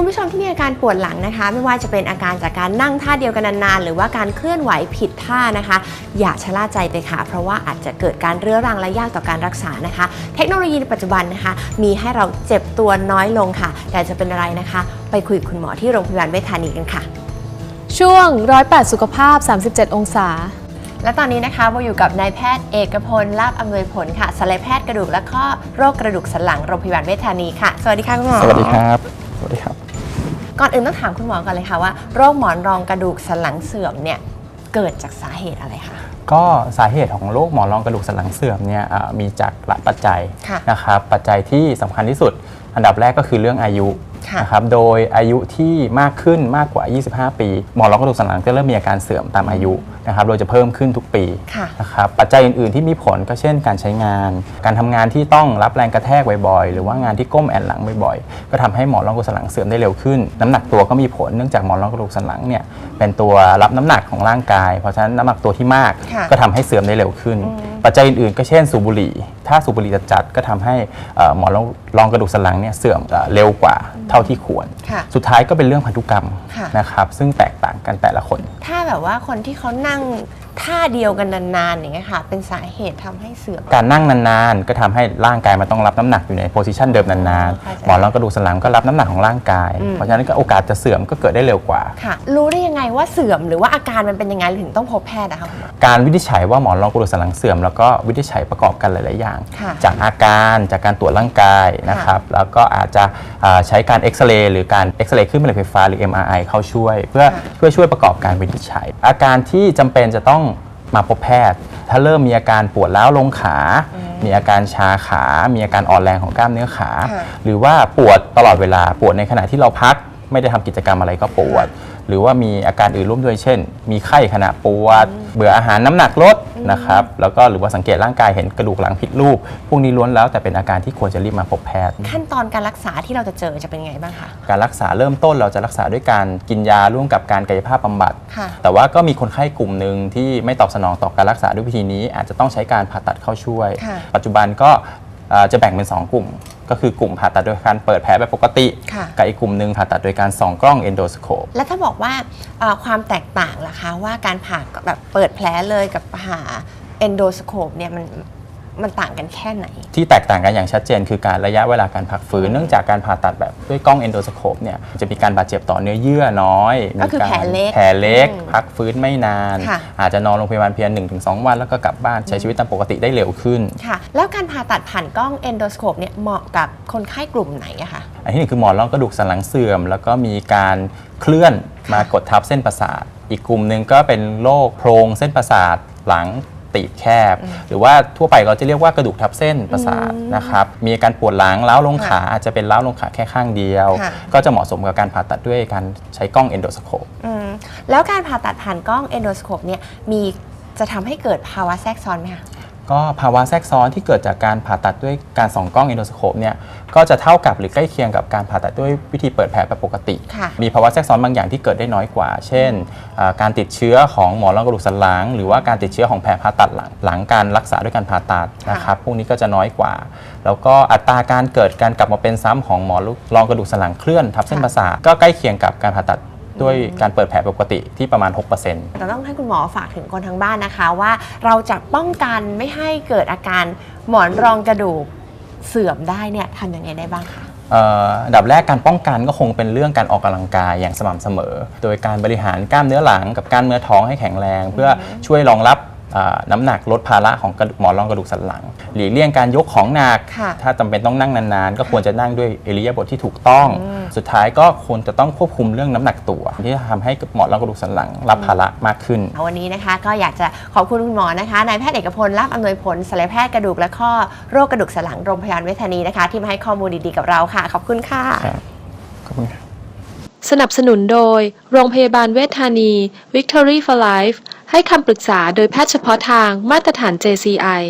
คุณผู้ชมที่มีอาการปวดหลังนะคะ ไม่ว่าจะเป็นอาการจากการนั่งท่าเดียวกันนานๆ หรือว่าการเคลื่อนไหวผิดท่านะคะ อย่าชะล่าใจไปค่ะ เพราะว่าอาจจะเกิดการเรื้อรังและยากต่อการรักษานะคะ เทคโนโลยีในปัจจุบันนะคะ มีให้เราเจ็บตัวน้อยลงค่ะ แต่จะเป็นอะไรนะคะ ไปคุยกับคุณหมอที่โรงพยาบาลเวชธานีกันค่ะ ช่วงร้อยแปดสุขภาพ 37 องศาและตอนนี้นะคะโบอยู่กับนายแพทย์เอกพลลาบอำนวยผลค่ะศัลยแพทย์กระดูกและข้อโรคกระดูกสันหลังโรงพยาบาลเวชธานีค่ะ สวัสดีค่ะคุณหมอ สวัสดีครับ สวัสดีครับ ก่อนอื่นต้องถามคุณหมอก่อนเลยค่ะว่าโรคหมอนรองกระดูกสันหลังเสื่อมเนี่ยเกิดจากสาเหตุอะไรคะ ก็สาเหตุของโรคหมอนรองกระดูกสันหลังเสื่อมเนี่ยอ่ามีจากหลายปัจจัยค่ะ นะครับปัจจัยที่สำคัญที่สุด อันดับแรกก็คือเรื่องอายุ ค่ะนะครับโดยอายุที่มากขึ้นมากกว่า 25 ปีหมอนรองกระดูกสันหลังจะเริ่มมีอาการเสื่อมตามอายุนะครับโดยจะเพิ่มขึ้นทุกปีค่ะนะครับปัจจัยอื่นๆที่มีผลก็เช่นการใช้งาน การทำงานที่ต้องรับแรงกระแทกบ่อยๆ หรือว่างานที่ก้มแอนหลังบ่อยๆ ก็ทำให้หมอนรองกระดูกสันหลังเสื่อมได้เร็วขึ้น น้ำหนักตัวก็มีผลเนื่องจากหมอนรองกระดูกสันหลังเนี่ยเป็นตัวรับน้ำหนักของร่างกาย เพราะฉะนั้นน้ำหนักตัวที่มากค่ะก็ทำให้เสื่อมได้เร็วขึ้น ปัจจัยอื่นๆ ก็เช่นสูบบุหรี่ ถ้าสูบบุหรี่จัดๆก็ทำให้เอ่อหมอนรองรองกระดูกสันหลังเนี่ยเสื่อมเอ่อเร็วกว่าเท่าที่ควรค่ะสุดท้ายก็เป็นเรื่องพันธุกรรมค่ะนะครับซึ่งแตกต่างกันแต่ละคน ถ้าแบบว่าคนที่เขานั่ง ท่าเดียวกันนานๆอย่างเงี้ยค่ะ เป็นสาเหตุทำให้เสื่อม การนั่งนานๆ ก็ทำให้ร่างกายมันต้องรับน้ำหนักอยู่ในโพสิชันเดิมนานเข้าใจๆ หมอนรองกระดูกสันหลังก็รับน้ำหนักของร่างกาย อืม เพราะฉะนั้นก็โอกาสจะเสื่อมก็เกิดได้เร็วกว่า ค่ะ รู้ได้ยังไงว่าเสื่อมหรือว่าอาการมันเป็นยังไงถึงต้องพบแพทย์นะคะคุณหมอ การวินิจฉัยว่าหมอนรองกระดูกสันหลังเสื่อมแล้วก็วินิจฉัยประกอบกันหลาย ๆ อย่าง ค่ะจากอาการจากการตรวจร่างกายนะครับแล้วก็อาจจะอ่าใช้การเอ็กซเรย์หรือการเอ็กซเรย์ขึ้นแม่เหล็กไฟฟ้าหรือ MRI เข้าช่วย เพื่อค่ะ เพื่อช่วยประกอบการวินิจฉัย อาการที่จำเป็นจะต้อง มาพบแพทย์ ถ้าเริ่มมีอาการปวดล้าวลงขา มีอาการชาขา มีอาการอ่อนแรงของกล้ามเนื้อขาค่ะหรือว่าปวดตลอดเวลาปวดในขณะที่เราพัก ไม่ได้ทำกิจกรรมอะไรก็ปวด หรือว่ามีอาการอื่นร่วมด้วยเช่น มีไข้ขณะปวด เบื่ออาหารน้ำหนักลดนะครับแล้วก็หรือว่าสังเกตร่างกายเห็นกระดูกหลังผิดรูปพวกนี้ล้วนแล้วแต่เป็นอาการที่ควรจะรีบมาพบแพทย์ ขั้นตอนการรักษาที่เราจะเจอจะเป็นยังไงบ้างคะ การรักษาเริ่มต้นเราจะรักษาด้วยการกินยาร่วมกับการกายภาพบำบัด ค่ะ แต่ว่าก็มีคนไข้กลุ่มหนึ่งที่ไม่ตอบสนองต่อการรักษาด้วยวิธีนี้ อาจจะต้องใช้การผ่าตัดเข้าช่วย ค่ะปัจจุบันก็เอ่อจะแบ่งเป็น 2 กลุ่ม ก็คือกลุ่มผ่าตัดโดยการเปิดแผลแบบปกติ ค่ะ กับอีกกลุ่มหนึ่งผ่าตัดโดยการส่องกล้องเอนโดสโคป แล้วถ้าบอกว่าเอ่อความแตกต่างล่ะคะ ว่าการผ่าแบบเปิดแผลเลยกับผ่าเอนโดสโคปเนี่ยมัน มันต่างกันแค่ไหน ที่แตกต่างกันอย่างชัดเจน คือการระยะเวลาการพักฟื้นเนื่องจากการผ่าตัดแบบด้วยกล้องเอนโดสโคปเนี่ยจะมีการบาดเจ็บต่อเนื้อเยื่อน้อยก็คือมีาแผลเล็กแผลเล็กอืมพักฟื้นไม่นานค่ะอาจจะนอนโรงพยาบาลเพียง 1-2 วัน แล้วก็กลับบ้านใช้ชีวิตตามปกติได้เร็วขึ้นค่ะแล้วการผ่าตัดผ่านกล้องเอนโดสโคปเนี่ยเหมาะกับคนไข้กลุ่มไหนอะคะอันที่หนึ่งคือหมอนรองกระดูกสันหลังเสื่อม แล้วก็มีการเคลื่อนมากดทับเส้นประสาท อีกกลุ่มหนึ่งก็เป็นโรคโพรงเส้นประสาทหลัง ตีบแคบ หรือว่าทั่วไปเราจะเรียกว่ากระดูกทับเส้นประสาทนะครับมีอาการปวดหลังล้าวลงขาอาจจะเป็นล้าวลงขาแค่ข้างเดียวค่ะก็จะเหมาะสมกับการผ่าตัดด้วยการใช้กล้องเอนโดสโคปอืมแล้วการผ่าตัดผ่านกล้องเอนโดสโคปเนี่ยมีจะทำให้เกิดภาวะแทรกซ้อนไหมคะ ก็ภาวะแทรกซ้อนที่เกิดจากการผ่าตัดด้วยการส่องกล้องเอนโดสโคปเนี่ยก็จะเท่ากับหรือใกล้เคียงกับการผ่าตัดด้วยวิธีเปิดแผลแบบปกติค่ะมีภาวะแทรกซ้อนบางอย่างที่เกิดได้น้อยกว่า เช่นอ่าการติดเชื้อของหมอนรองกระดูกสันหลัง หรือว่าการติดเชื้อของแผลผ่าตัดหลังหลังการรักษาด้วยการผ่าตัดนะครับพวกนี้ก็จะน้อยกว่า แล้วก็อัตราการเกิดการกลับมาเป็นซ้ำของหมอนรองกระดูกสันหลังเคลื่อนทับเส้นประสาทก็ใกล้เคียงกับการผ่าตัด ด้วยการเปิดแผลปกติที่ประมาณ 6%แต่ต้องให้คุณหมอฝากถึงคนทางบ้านนะคะว่าเราจะป้องกันไม่ให้เกิดอาการหมอนรองกระดูกเสื่อมได้เนี่ยทำยังไงได้บ้างคะ เอ่ออันดับแรกการป้องกันก็คงเป็นเรื่องการออกกำลังกายอย่างสม่ำเสมอ โดยการบริหารกล้ามเนื้อหลังกับกล้ามเนื้อท้องให้แข็งแรง เพื่อช่วยรองรับ อ่าน้ำหนักลดภาระของกระดูกหมอนรองกระดูกสันหลัง หลีกเลี่ยงการยกของหนักค่ะถ้าจำเป็นต้องนั่งนานๆ ก็ควรจะนั่งด้วยอิริยาบถที่ถูกต้อง สุดท้ายก็ควรจะต้องควบคุมเรื่องน้ำหนักตัว ที่จะทำให้หมอนรองกระดูกสันหลังรับภาระมากขึ้น วันนี้นะคะก็อยากจะขอบคุณคุณหมอนะคะนายแพทย์เอกพลลาบอำนวยผลศัลยแพทย์กระดูกและข้อโรคกระดูกสันหลังโรงพยาบาลเวชธานีนะคะ ที่มาให้ข้อมูลดีๆกับเราค่ะ ขอบคุณค่ะครับขอบคุณครับ สนับสนุนโดย โรงพยาบาลเวชธานี Victory for Life ให้คำปรึกษาโดยแพทย์เฉพาะทางมาตรฐาน JCI